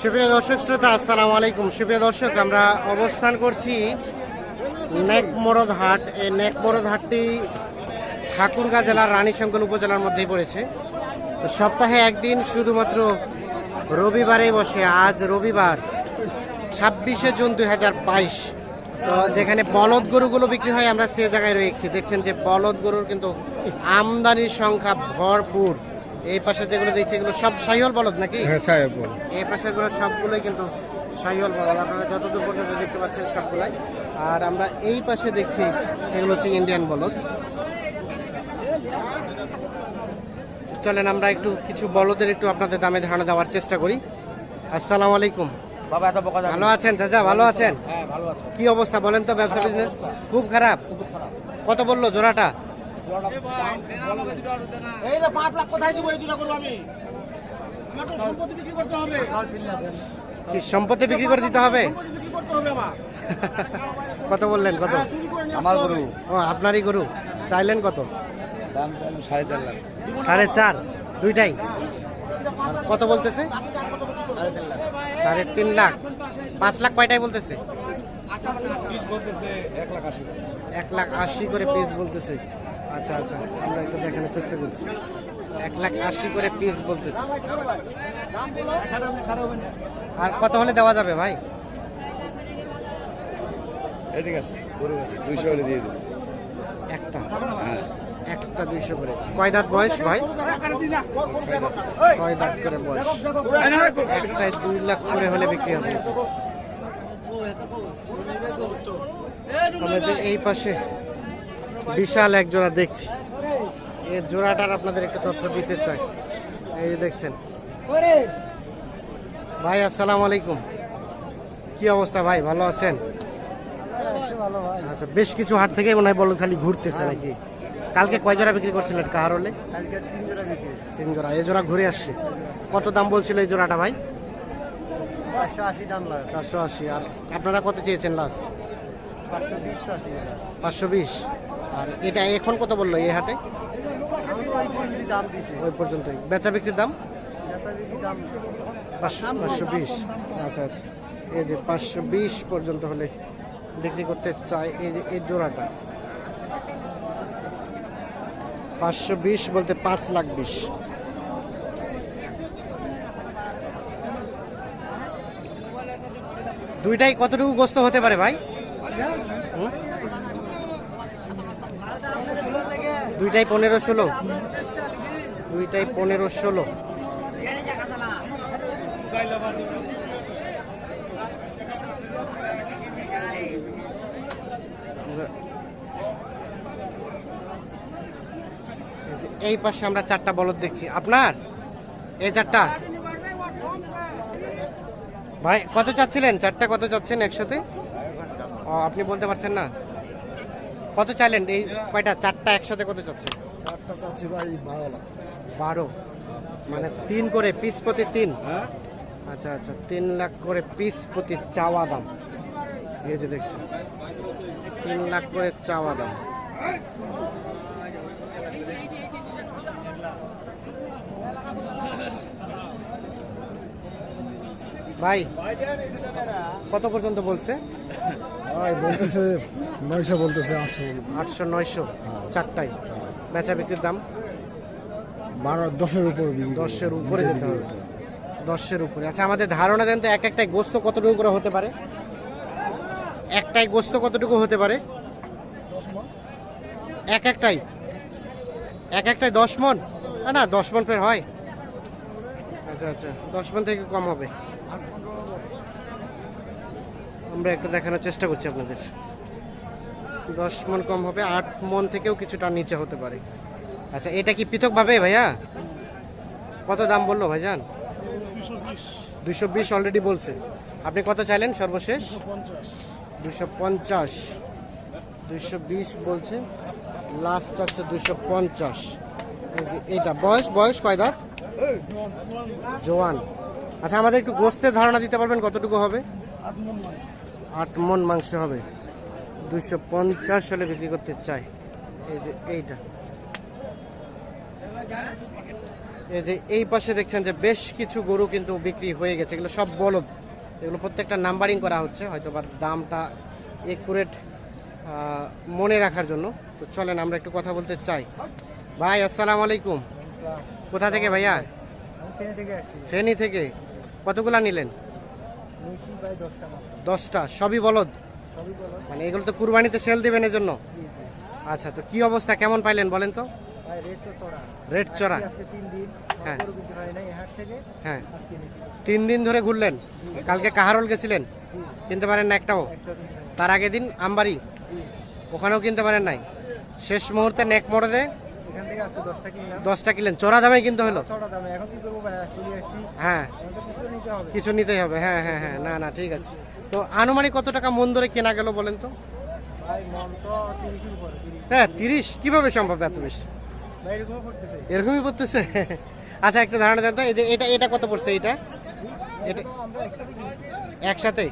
সুপ্রিয় দর্শক, শ্রোতা, আসসালামু আলাইকুম। সুপ্রিয় দর্শক, আমরা অবস্থান করছি নেকমরদ হাট। এই নেকমরদ হাটটি ঠাকুরগাঁ জেলার রানীশঙ্কর উপজেলার মধ্যেই পড়েছে। সপ্তাহে একদিন শুধুমাত্র রবিবারে বসে, আজ রবিবার, ছাব্বিশে জুন দুই হাজার বাইশ। তো যেখানে বলদ গরুগুলো বিক্রি হয়, আমরা সে জায়গায় রয়েছি দেখছেন যে বলদ গরুর কিন্তু আমদানির সংখ্যা ভরপুর। এই পাশে যেগুলো দেখছি এগুলো সব সাইহল বলদ নাকি? হ্যাঁ সাহেব বল এই পাশেগুলো সবগুলোই কিন্তু সাইহল বলদ। আপনারা যতদূর পর্যন্ত দেখতে পাচ্ছেন সবগুলাই। আর আমরা এই পাশে দেখছি এগুলো হচ্ছে ইন্ডিয়ান বলদ। চলেন আমরা একটু কিছু বলদের একটু আপনাদের দামে ধারণা দেওয়ার চেষ্টা করি। আসসালামু আলাইকুম। বাবা এত বোকা ভালো আছেন চাচা? ভালো আছেন? হ্যাঁ ভালো আছে। কি অবস্থা বলেন তো ব্যবসা বিজনেস খুব খারাপ। কত বলল জোড়াটা? এই রে পাঁচ লাখ কোথায় দিব? এই দুটা করব আমি। আমার তো সম্পত্তি বিক্রি করতে হবে। কি সম্পত্তি বিক্রি করে দিতে হবে? সম্পত্তি বিক্রি করতে হবে আমার। কত বললেন? কত? নিয়ে আমার গরু। ও আপনারই গরু। চাইলেন কত? সাড়ে চার লাখ। সাড়ে চার। দুইটাই? কত বলতেছে? সাড়ে তিন লাখ। পাঁচ লাখ কয়টাই বলতেছে? এক লাখ আশি করে পিস বলতেছে। আচ্ছা আচ্ছা আমরা একটু দেখানোর চেষ্টা করছি। এক লাখ আশি করে পিস বলতেছে। আর কত হলে দেওয়া যাবে ভাই? দুইশো হলে দিয়ে দেবো। একটা। হ্যাঁ। একটা দুইশো করে। কয় দাঁত বয়স ভাই? কয় দাঁত করে বয়স? একটাই দুই লাখ করে হলে বিক্রি হবে। এই পাশে বিশাল এক জোড়া দেখছি। এই জোড়াটার আপনাদের একটা তথ্য দিতে চাই। এই যে দেখছেন। ভাই আসসালামু আলাইকুম। কি অবস্থা ভাই? ভালো আছেন? আচ্ছা বেশ কিছু হাট থেকে মনে হয় বলো খালি ঘুরতেছে নাকি? কালকে কয় জোড়া বিক্রি করছিলেন কাহার হলে তিন জোড়া এই জোড়া ঘুরে আসছে। কত দাম বলছিল এই জোড়াটা ভাই? চারশো আশি আর আপনারা কত চেয়েছেন লাস্ট পাঁচশো বিশ। আর এটা এখন কত বলল এই হাটে? ওই পর্যন্তই। বেচা বিক্রির দাম? পাঁচশো বিশ। আচ্ছা আচ্ছা। এই যে পাঁচশো বিশ পর্যন্ত হলে বিক্রি করতে চাই এই যে, এই জোড়াটা। পাঁচশো বিশ বলতে পাঁচ লাখ বিশ। দুইটাই কতটুকু গ্রস্ত হতে পারে ভাই? দুইটাই পনেরো ষোলো। দুইটাই পনেরো ষোলো। এই পাশে আমরা চারটা বলদ দেখছি। আপনার? এই চারটা? ভাই, কত চাচ্ছিলেন? চারটা কত চাচ্ছেন একসাথে? আপনি বলতে পারছেন না। কত চাইলেন? এই কয়টা? চারটা একসাথে কত চাচ্ছে? চারটা চাচ্ছি ভাই বারো লাখ। বারো। মানে তিন করে পিস প্রতি তিন? হ্যাঁ। আচ্ছা আচ্ছা তিন লাখ করে পিস প্রতি চাওয়া দাম। এই যে দেখছি তিন লাখ করে চাওয়া দাম। ভাই কত পর্যন্ত বলছে? বলতেছে নয়শো বলতেছে আটশো আটশো নয়শো চারটাই বেচা বিক্রির দাম? বারো দশের উপর দশের উপরে যেতে হবে। দশের উপরে। আচ্ছা আমাদের ধারণা দেন তো এক একটাই গোস্ত কতটুকু করে হতে পারে? একটাই গোস্ত কতটুকু হতে পারে? এক একটাই এক একটাই দশ মন? না, না দশ মন ফের হয়। আচ্ছা আচ্ছা দশ মন থেকে কম হবে। আমরা একটু দেখানোর চেষ্টা করছি আপনাদের। দশ মন কম হবে, আট মন থেকেও কিছুটা নিচে হতে পারে। আচ্ছা এটা কি পৃথকভাবে ভাইয়া? কত দাম বলল ভাই ভাইজান? দুশো বিশ অলরেডি বলছে। আপনি কত চাইলেন সর্বশেষ? দুশো পঞ্চাশ। দুশো বিশ বলছে লাস্ট চাচ্ছে দুশো পঞ্চাশ। এইটা, বয়স বয়স কয় দাঁত? জোয়ান। আচ্ছা আমাদের একটু গোস্তের ধারণা দিতে পারবেন কতটুকু হবে? আট মন মাংস হবে। দুশো পঞ্চাশ হলে বিক্রি করতে চাই। এই যে এইটা। এই যে এই পাশে দেখছেন যে বেশ কিছু গরু কিন্তু বিক্রি হয়ে গেছে। এগুলো সব বলদ। এগুলো প্রত্যেকটা নাম্বারিং করা হচ্ছে হয়তো বা দামটা একুরেট মনে রাখার জন্য। তো চলেন আমরা একটু কথা বলতে চাই। ভাই আসসালামু আলাইকুম। কোথা থেকে ভাইয়া? ফেনী থেকে। কতগুলা নিলেন? দশটা সবই বলদ? মানে এগুলো তো কুরবানিতে সেল দিবেন এর জন্য আচ্ছা তো কি অবস্থা কেমন পাইলেন বলেন তো? রেট চড়া। হ্যাঁ। হ্যাঁ তিন দিন ধরে ঘুরলেন? কালকে কাহারল গেছিলেন? কিনতে পারেন না একটাও? তার আগের দিন আমবাড়ি? ওখানেও কিনতে পারেন নাই? শেষ মুহূর্তে নেক মোড়ে এখান থেকে আজকে কিনলাম। কিনলেন। চড়া দামে কিনতে হলো? ছটা দামে। এখন কি করব ভাই? চলে আসছি। হ্যাঁ। কিছু নিতে হবে। কিছু নিতেই হবে। হ্যাঁ হ্যাঁ হ্যাঁ। না না ঠিক আছে। তো আনুমানিক কত টাকা মন ধরে কেনা গেল বলেন তো? ভাই মন তো তিরিশের উপরে হ্যাঁ তিরিশ। কীভাবে সম্ভব এত বেশি? ভাই এরকমই পড়তেছে। আচ্ছা একটু ধারণা দেন তো। এই যে এটা এটা কত পড়ছে এটা এটা একসাথে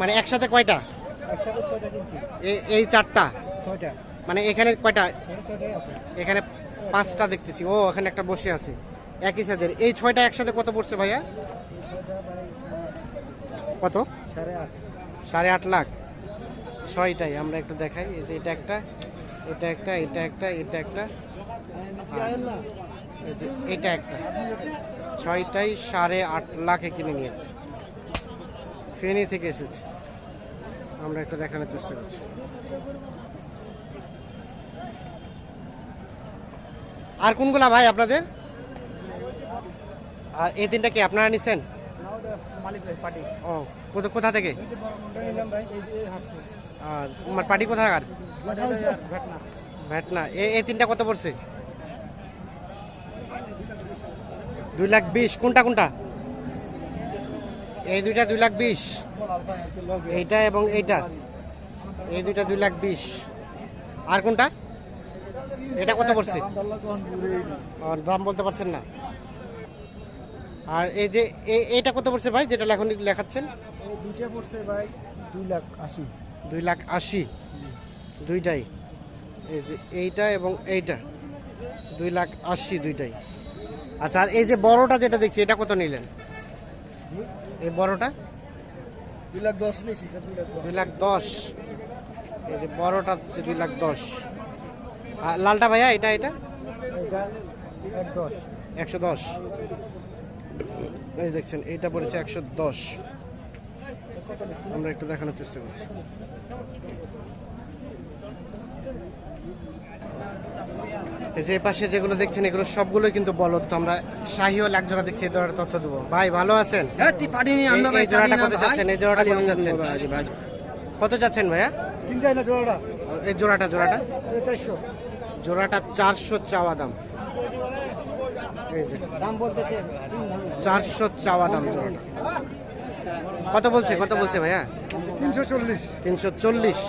মানে একসাথে কয়টা? এই চারটা? ছয়টা। মানে এখানে কয়টা? এখানে পাঁচটা দেখতেছি। ও, এখানে একটা বসে আছে। একই সাইজের এই ছয়টা একসাথে কত পড়ছে ভাইয়া? কত? সাড়ে আট লাখ। ছয়টাই, আমরা একটু দেখাই। এই যে এটা একটা এটা একটা এটা একটা এটা একটা। এটা একটা। ছয়টাই সাড়ে আট লাখে কিনে নিয়েছে। ফেনী থেকে এসেছে। আমরা একটু দেখানোর চেষ্টা করছি। আর কোনগুলা ভাই আপনাদের? আর এই তিনটা কি আপনারা পার্টি ও, কোথা থেকে? আর পার্টি কোথাকার? ঘটনা ভ্যাট এ এই তিনটা কত পড়ছে? দুই লাখ বিশ। কোনটা কোনটা? এই দুইটা দুই লাখ বিশ। এইটা এবং এইটা। এই দুইটা দুই লাখ বিশ। আর কোনটা? এটা কত পড়ছে? আর দাম বলতে পারছেন না। আর এই যে এ- এইটা কত পড়ছে ভাই যেটা এখন লেখাচ্ছেন? দুইটা পড়ছে ভাই দুই লাখ আশি। দুই লাখ আশি। দুইটাই। এই যে এইটা এবং এইটা। দুই লাখ আশি দুইটাই। আচ্ছা আর এই যে বড়টা যেটা দেখছি এটা কত নিলেন? এই বড়টা? দুই লাখ দশ নিয়েছি দুই লাখ দশ। এই যে বড়টা হচ্ছে দুই লাখ দশ। লালটা ভাইয়া এটা এটা? একশো দশ। এই দেখছেন এইটা পড়েছে একশো দশ। আমরা একটু দেখানোর চেষ্টা করছি। এই যে পাশে যেগুলো দেখছেন এগুলো সবগুলোই কিন্তু বলদ। তো আমরা শাহিওয়াল এক জোড়া দেখছি এই জোড়াটা তথ্য দেবো। ভাই ভালো আছেন? এই- এই জোড়াটা কত যাচ্ছেন? এই জোড়াটা কত যাচ্ছেন? কত যাচ্ছেন ভাইয়া? এই জোড়াটা জোড়াটা। চারশো। জোড়াটা চারশো চাওয়া দাম। চারশো চাওয়া দাম জোড়াটা। কত বলছে কত বলছে ভাইয়া? তিনশো চল্লিশ। তিনশো চল্লিশ।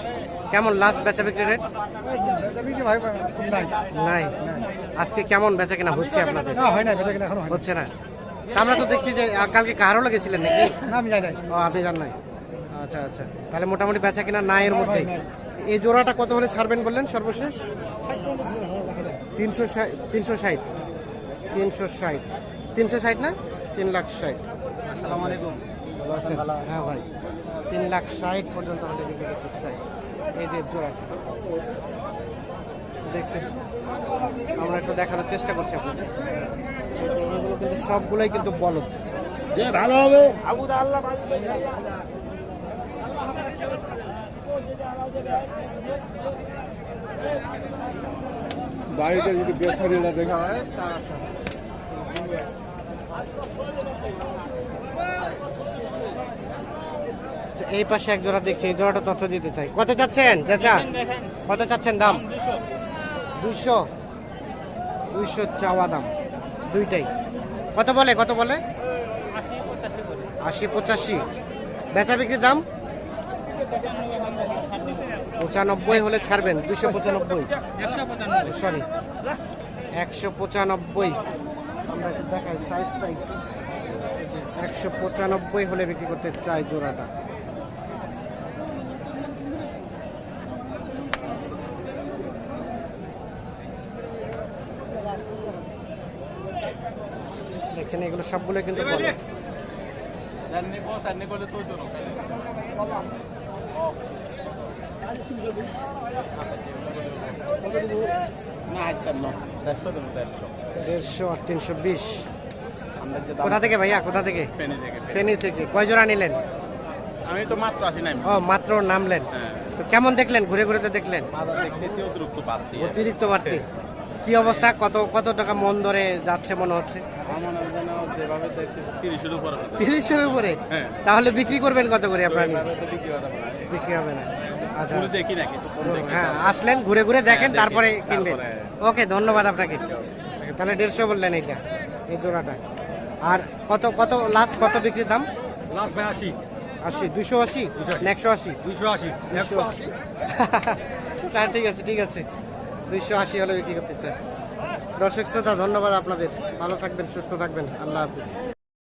কেমন লাস্ট বেচা বিক্রি রেট নাই। নাই। আজকে কেমন বেচা কেনা হচ্ছে আপনাদের? হয় না বেচা কিনা হচ্ছে না। আমরা তো দেখছি যে কালকে কারও লেগেছিলেন নাকি? না আমি নাই। ও আপনি জান নাই। আচ্ছা আচ্ছা। তাহলে মোটামুটি বেচা কিনা নাই এর মধ্যে এই জোড়াটা কত হলে ছাড়বেন বললেন সর্বশেষ? তিনশো তিনশো ষাট। তিনশো ষাট। তিনশো ষাট না? তিন লাখ ষাট। আসসালামু আলাইকুম। ভালো আছেন? হ্যাঁ ভাই। তিন লাখ ষাট পর্যন্ত আমাদের বিক্রি করতে চাই। এই যে জোড়াটা দেখছেন? আমরা একটু দেখানোর চেষ্টা করছি আপনাদের। এগুলো কিন্তু সবগুলোই কিন্তু বলদ। ভালো হবে। বাড়িতে যদি বেসরিলা দেখা হয় আচ্ছা, এই পাশে এক জোড়া দেখছি এই জোড়াটা তথ্য দিতে চাই। কত চাচ্ছেন চাচা? কত চাচ্ছেন দাম? দুইশো দুইশো চাওয়া দাম দুইটাই। কত বলে কত বলে। আশি পঁচাশি। বেচা বিক্রির দাম? পঁচানব্বই হলে ছাড়বেন, দুশো পঁচানব্বই। সরি একশো পঁচানব্বই। আমরা দেখাই সাইজটাই একশো পঁচানব্বই হলে বিক্রি করতে চাই জোড়াটা। পাচ্ছেন এগুলো সবগুলো কিন্তু দেড়শো আর তিনশো বিশ। কোথা থেকে ভাইয়া? কোথা থেকে? ফেনী থেকে কয় জোড়া নিলেন? আমি তো মাত্র আসি নাই। ও মাত্র নামলেন। হ্যাঁ। তো কেমন দেখলেন? ঘুরে ঘুরে তো দেখলেন। অতিরিক্ত বাড়তি। কি অবস্থা? কত কত টাকা মন ধরে যাচ্ছে মনে হচ্ছে? তিরিশের উপরে। হ্যাঁ। তাহলে বিক্রি করবেন কত করে আপনার? বিক্রি হবে না। আচ্ছা। হ্যাঁ আসলেন ঘুরে ঘুরে দেখেন হ্যাঁ, তারপরে কিনবেন। ওকে ধন্যবাদ আপনাকে। তাহলে দেড়শো বললেন এইটা এই জোড়াটা। আর কত কত লাস্ট কত বিক্রির দাম? লাস্ট ভাই আসি আশি দুশো আশি? একশো আশি? দুইশো আশি। একশো আশি। না ঠিক আছে ঠিক আছে। দুইশো আশি হলে বিক্রি করতে চাই দর্শক শ্রোতা ধন্যবাদ আপনাদের। ভালো থাকবেন সুস্থ থাকবেন। আল্লাহ হাফিজ।